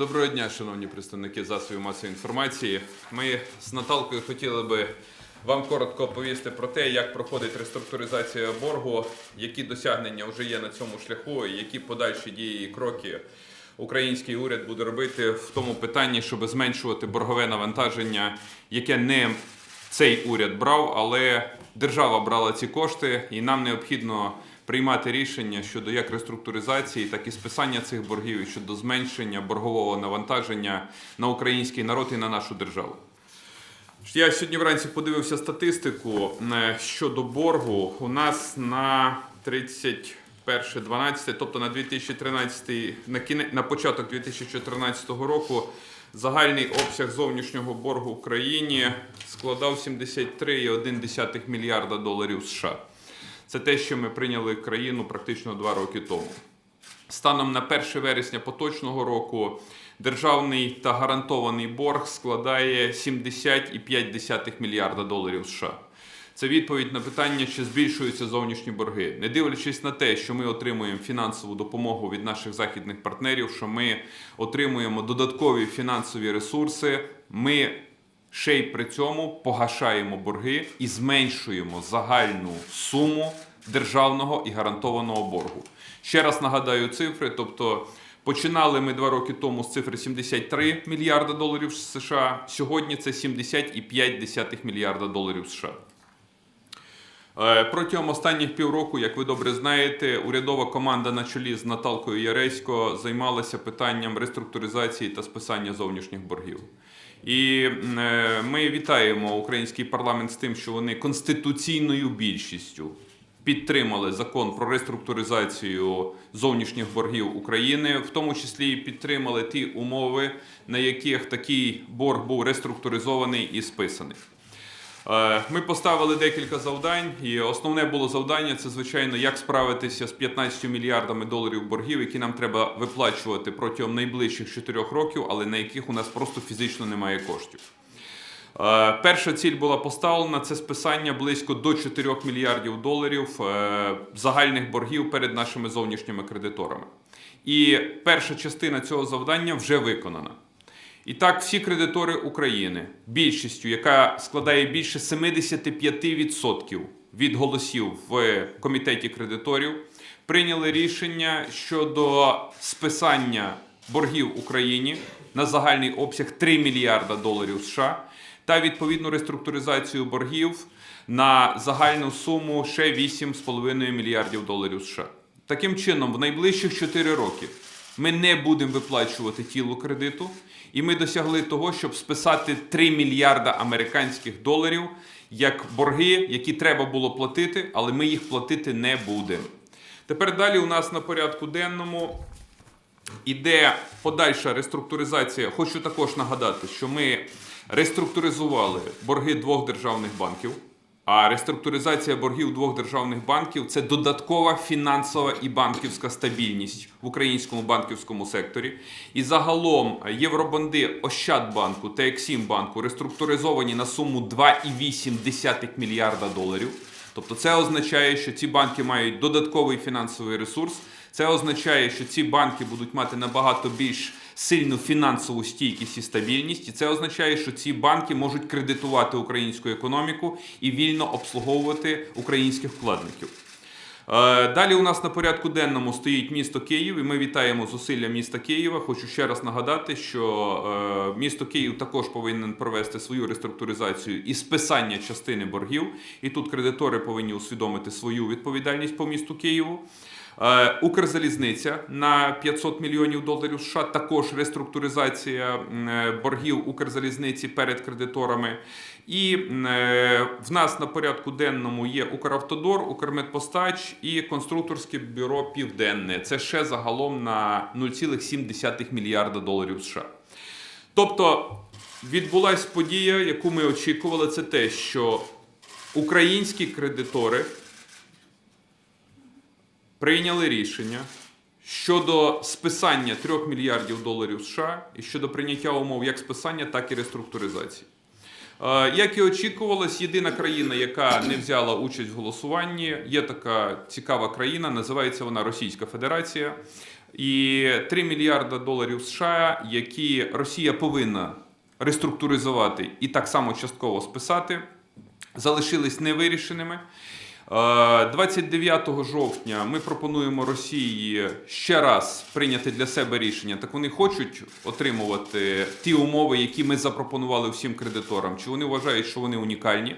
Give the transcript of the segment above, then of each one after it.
Доброго дня, шановні представники засобів масової інформації. Ми з Наталкою хотіли би вам коротко оповісти про те, як проходить реструктуризація боргу, які досягнення вже є на цьому шляху, і які подальші дії і кроки український уряд буде робити в тому питанні, щоб зменшувати боргове навантаження, яке не цей уряд брав, але держава брала ці кошти, і нам необхідно приймати рішення щодо як реструктуризації, так і списання цих боргів, і щодо зменшення боргового навантаження на український народ і на нашу державу. Я сьогодні вранці подивився статистику е, щодо боргу. У нас на 31.12, тобто на 2013, на, кіне, на початок 2014 року, загальний обсяг зовнішнього боргу в країні складав 73,1 мільярда доларів США. Це те, що ми прийняли країну практично два роки тому. Станом на 1 вересня поточного року державний та гарантований борг складає 70,5 мільярда доларів США. Це відповідь на питання, чи збільшуються зовнішні борги, не дивлячись на те, що ми отримуємо фінансову допомогу від наших західних партнерів, що ми отримуємо додаткові фінансові ресурси. Ми ще й при цьому погашаємо борги і зменшуємо загальну суму державного і гарантованого боргу. Ще раз нагадаю цифри, тобто. Починали ми два роки тому з цифри 73 мільярда доларів США. Сьогодні це 70,5 мільярда доларів США. Е, Протягом останніх півроку, як ви добре знаєте, урядова команда на чолі з Наталкою Яресько займалася питанням реструктуризації та списання зовнішніх боргів. І е, ми вітаємо український парламент з тим, що вони конституційною більшістю підтримали закон про реструктуризацію зовнішніх боргів України, в тому числі і підтримали ті умови, на яких такий борг був реструктуризований і списаний. Е, Ми поставили декілька завдань, і основне було завдання це, звичайно, як справитися з 15 мільярдами доларів боргів, які нам треба виплачувати протягом найближчих 4 років, але на яких у нас просто фізично немає коштів. Е, Перша ціль була поставлена це списання близько до 4 мільярдів доларів е, загальних боргів перед нашими зовнішніми кредиторами. І перша частина цього завдання вже виконана. І так, всі кредитори України, більшістю, яка складає більше 75% від голосів в комітеті кредиторів, прийняли рішення щодо списання боргів Україні на загальний обсяг 3 мільярда доларів США та відповідну реструктуризацію боргів на загальну суму ще 8,5 мільярдів доларів США. Таким чином, в найближчих 4 роки ми не будемо виплачувати тіло кредиту, і ми досягли того, щоб списати 3 мільярда американських доларів як борги, які треба було платити, але ми їх платити не будемо. Тепер далі у нас на порядку денному іде подальша реструктуризація. Хочу також нагадати, що ми реструктуризували борги двох державних банків. А реструктуризація боргів двох державних банків це додаткова фінансова і банківська стабільність в українському банківському секторі. І загалом євробанди Ощадбанку та Ексімбанку реструктуризовані на суму 2,8 мільярда доларів. Тобто це означає, що ці банки мають додатковий фінансовий ресурс. Це означає, що ці банки будуть мати набагато більш сильну фінансову стійкість і стабільність. І це означає, що ці банки можуть кредитувати українську економіку і вільно обслуговувати українських вкладників. Е, Далі у нас на порядку денному стоїть місто Київ, і ми вітаємо зусилля міста Києва. Хочу ще раз нагадати, що е, місто Київ також повинен провести свою реструктуризацію і списання частини боргів. І тут кредитори повинні усвідомити свою відповідальність по місту Києву. Е, Укрзалізниця на 500 мільйонів доларів США, також реструктуризація е, боргів Укрзалізниці перед кредиторами. І е, в нас на порядку денному є Укравтодор, Укрмедпостач і конструкторське бюро Південне. Це ще загалом на 0,7 мільярда доларів США. Тобто відбулася подія, яку ми очікували, це те, що українські кредитори прийняли рішення щодо списання 3 мільярдів доларів США і щодо прийняття умов як списання, так і реструктуризації. Е, Як і очікувалось, єдина країна, яка не взяла участь в голосуванні, є така цікава країна, називається вона Російська Федерація. і 3 мільярда доларів США, які Росія повинна реструктуризувати і так само частково списати, залишились невирішеними. Е, 29 жовтня ми пропонуємо Росії ще раз прийняти для себе рішення. Так вони хочуть отримувати ті умови, які ми запропонували всім кредиторам. Чи вони вважають, що вони унікальні?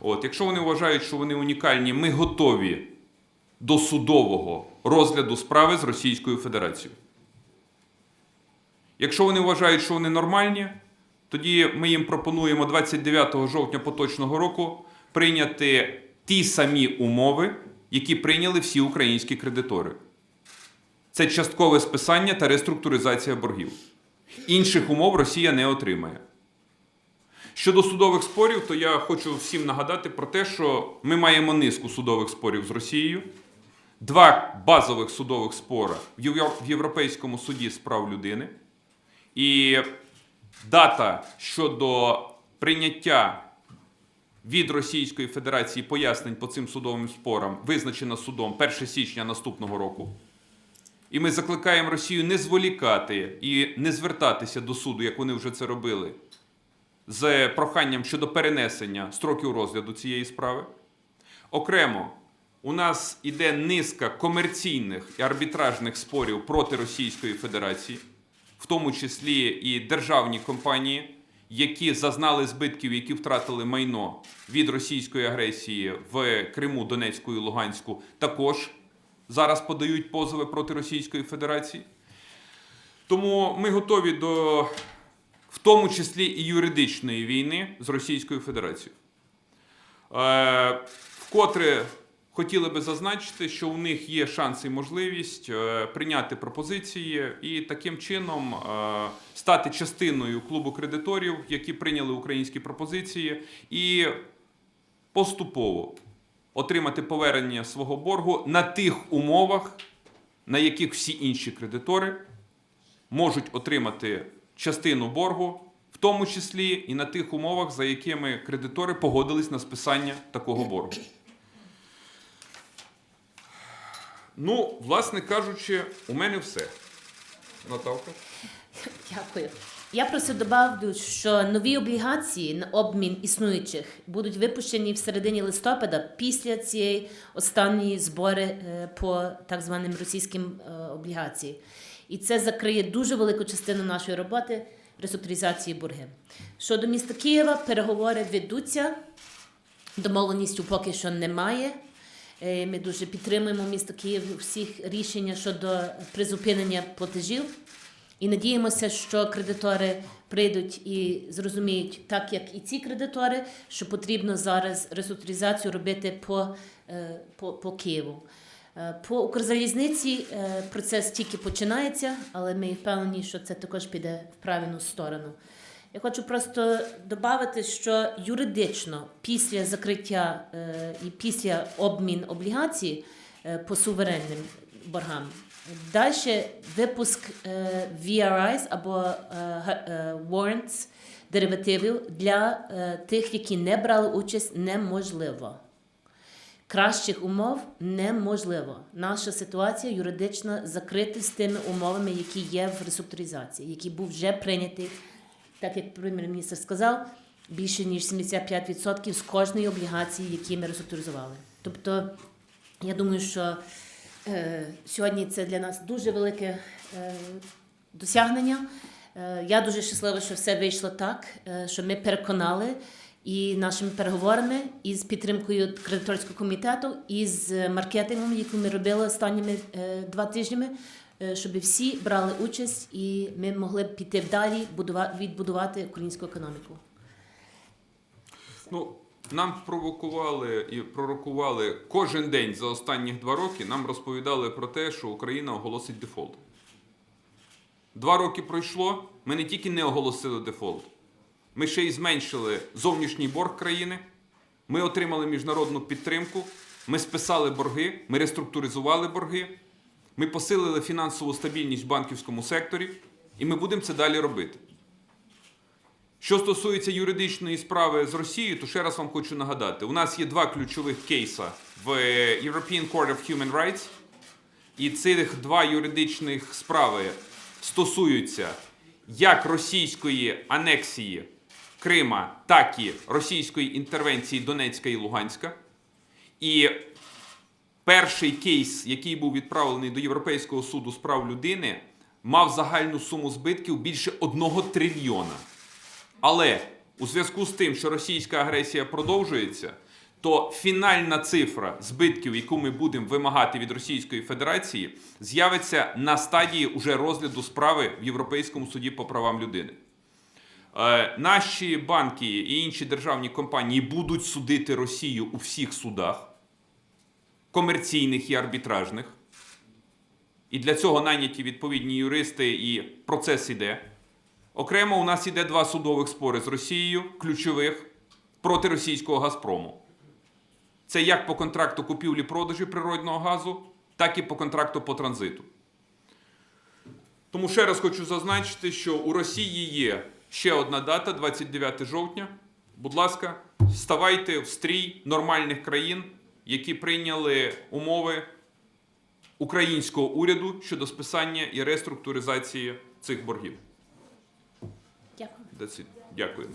От, якщо вони вважають, що вони унікальні, ми готові до судового розгляду справи з Російською Федерацією. Якщо вони вважають, що вони нормальні, тоді ми їм пропонуємо 29 жовтня поточного року прийняти ті самі умови, які прийняли всі українські кредитори. Це часткове списання та реструктуризація боргів. Інших умов Росія не отримає. Щодо судових спорів, то я хочу всім нагадати про те, що ми маємо низку судових спорів з Росією, два базових судових спори в в Європейському суді з прав людини. І дата щодо прийняття від Російської Федерації пояснень по цим судовим спорам визначена судом 1 січня наступного року. І ми закликаємо Росію не зволікати і не звертатися до суду, як вони вже це робили, з проханням щодо перенесення строків розгляду цієї справи. Окремо, у нас іде низка комерційних і арбітражних спорів проти Російської Федерації, в тому числі і державні компанії, які зазнали збитків, які втратили майно від російської агресії в Криму, Донецьку і Луганську, також зараз подають позови проти Російської Федерації. Тому ми готові до, в тому числі і юридичної війни з Російською Федерацією. Е, Вкотре хотіли би зазначити, що у них є шанс і можливість е, прийняти пропозиції і таким чином е, стати частиною клубу кредиторів, які прийняли українські пропозиції, і поступово отримати повернення свого боргу на тих умовах, на яких всі інші кредитори можуть отримати частину боргу, в тому числі і на тих умовах, за якими кредитори погодились на списання такого боргу. Ну, власне кажучи, у мене все. Наталка? Дякую. Я просто добавлю, що нові облігації на обмін існуючих будуть випущені в середині листопада після цієї останньої збори е, по так званим російським е, облігації. І це закриє дуже велику частину нашої роботи реструктуризації борги. Щодо міста Києва, переговори ведуться. Домовленістю поки що немає. Е, Ми дуже підтримуємо місто Київ всіх рішення щодо призупинення платежів. І надіємося, що кредитори прийдуть і зрозуміють, так як і ці кредитори, що потрібно зараз реструктуризацію робити по, е, по, по Києву. Е, По Укрзалізниці процес тільки починається, але ми впевнені, що це також піде в правильну сторону. Я хочу просто додати, що юридично після закриття е, і після обмін облігацій е, по суверенним боргам далі випуск е, VRIs або warrants деривативів для тих, які не брали участь, неможливо. Кращих умов неможливо. Наша ситуація юридично закрита з тими умовами, які є в реструктуризації, які був вже прийнятий, так як прем'єр-міністр сказав, більше ніж 75% з кожної облігації, які ми реструктуризували. Тобто, я думаю, що е, сьогодні це для нас дуже велике е, досягнення. Е, я дуже щаслива, що все вийшло так, е, що ми переконали і нашими переговорами, і з підтримкою кредиторського комітету, і з маркетингом, яку ми робили останніми е, два тижнями, щоб всі брали участь і ми могли б піти далі, відбудувати українську економіку. Ну, нам провокували і пророкували кожен день за останні два роки. Нам розповідали про те, що Україна оголосить дефолт. Два роки пройшло. Ми не тільки не оголосили дефолт, ми ще й зменшили зовнішній борг країни. Ми отримали міжнародну підтримку. Ми списали борги, ми реструктуризували борги. Ми посилили фінансову стабільність в банківському секторі, і ми будемо це далі робити. Що стосується юридичної справи з Росією, то ще раз вам хочу нагадати: у нас є два ключових кейса в European Court of Human Rights, І цих два юридичних справи стосуються як російської анексії Крима, так і російської інтервенції Донецька і Луганська. І перший кейс, який був відправлений до Європейського суду з прав людини, мав загальну суму збитків більше одного трильйона. Але у зв'язку з тим, що російська агресія продовжується, то фінальна цифра збитків, яку ми будемо вимагати від Російської Федерації, з'явиться на стадії уже розгляду справи в Європейському суді по правам людини. Е, наші банки і інші державні компанії будуть судити Росію у всіх судах, комерційних і арбітражних. І для цього найняті відповідні юристи, і процес іде. Окремо, у нас іде два судових спори з Росією, ключових проти російського Газпрому. Це як по контракту купівлі-продажі природного газу, так і по контракту по транзиту. Тому ще раз хочу зазначити, що у Росії є ще одна дата 29 жовтня. Будь ласка, ставайте в стрій нормальних країн, які прийняли умови українського уряду щодо списання і реструктуризації цих боргів. Дякую. Дякую.